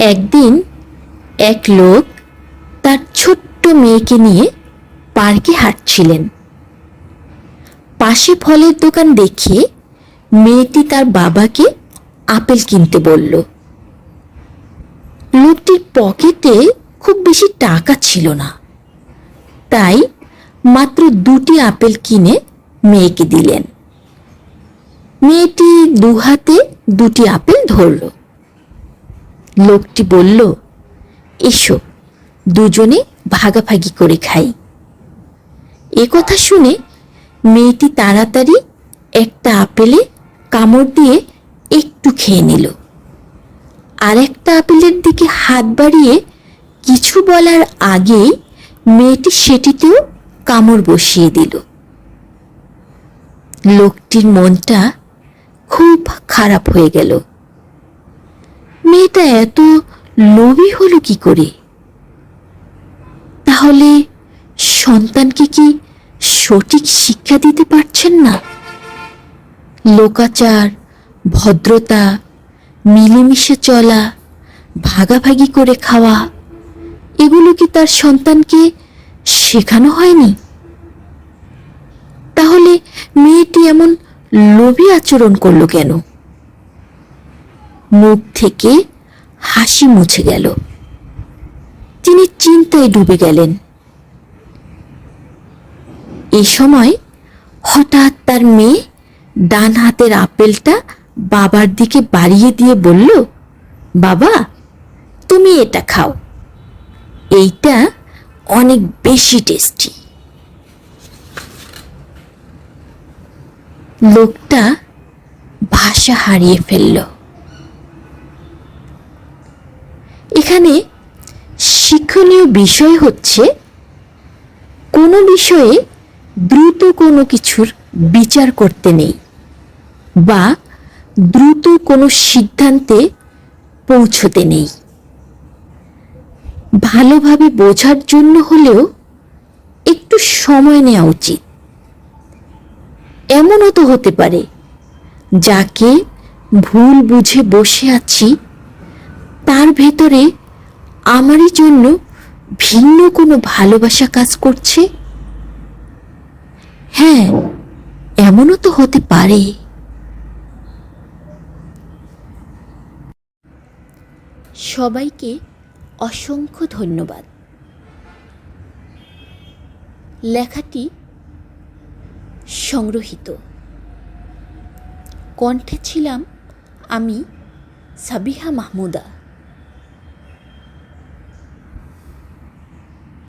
একদিন এক লোক তার ছোট্ট মেয়েকে নিয়ে পার্কে হাঁটছিলেন। পাশে ফলের দোকান দেখে মেয়েটি তার বাবাকে আপেল কিনতে বলল। লোকটির পকেটে খুব বেশি টাকা ছিল না। তাই মাত্র দুটি আপেল কিনে মেয়েকে দিলেন। মেয়েটি দুহাতে দুটি আপেল ধরল। লোকটি বলল, এসো, দুজনে ভাগাভাগি করে খাই। এ কথা শুনে মেয়েটি তাড়াতাড়ি একটা আপেলে কামড় দিয়ে একটু খেয়ে নিল। আর একটা আপেলের দিকে হাত বাড়িয়ে কিছু বলার আগেই মেয়েটি সেটিতেও কামড় বসিয়ে দিল। লোকটির মনটা খুব খারাপ হয়ে গেল। মেয়েটা এত লোভী হলো কি করে? তাহলে সন্তানকে কি সঠিক শিক্ষা দিতে পারছেন না? লোকাচার, ভদ্রতা, মিলেমিশে চলা, ভাগাভাগি করে খাওয়া, এগুলো কি তার সন্তানকে শেখানো হয়নি? তাহলে মেয়েটি এমন লোভী আচরণ করল কেন? মুখ থেকে হাসি মুছে গেল। তিনি চিন্তায় ডুবে গেলেন। এই সময় হঠাৎ তার মেয়ে ডান হাতের আপেলটা বাবার দিকে বাড়িয়ে দিয়ে বলল, বাবা, তুমি এটা খাও। এইটা অনেক বেশি টেস্টি। লোকটা ভাষা হারিয়ে ফেলল। এখানে শিক্ষণীয় বিষয় হচ্ছে, কোনো বিষয়ে দ্রুত কোনো কিছুর বিচার করতে নেই বা দ্রুত কোনো সিদ্ধান্তে পৌঁছতে নেই। ভালোভাবে বোঝার জন্য হলেও একটু সময় নেওয়া উচিত। এমনও তো হতে পারে, যাকে ভুল বুঝে বসে আছি তার ভেতরে আমারই জন্য ভিন্ন কোনো ভালোবাসা কাজ করছে? হ্যাঁ এমনও তো হতে পারে। সবাইকে অসংখ্য ধন্যবাদ। লেখাটি সংগ্রহীত কণ্ঠে ছিলাম আমি সাবিহা মাহমুদা।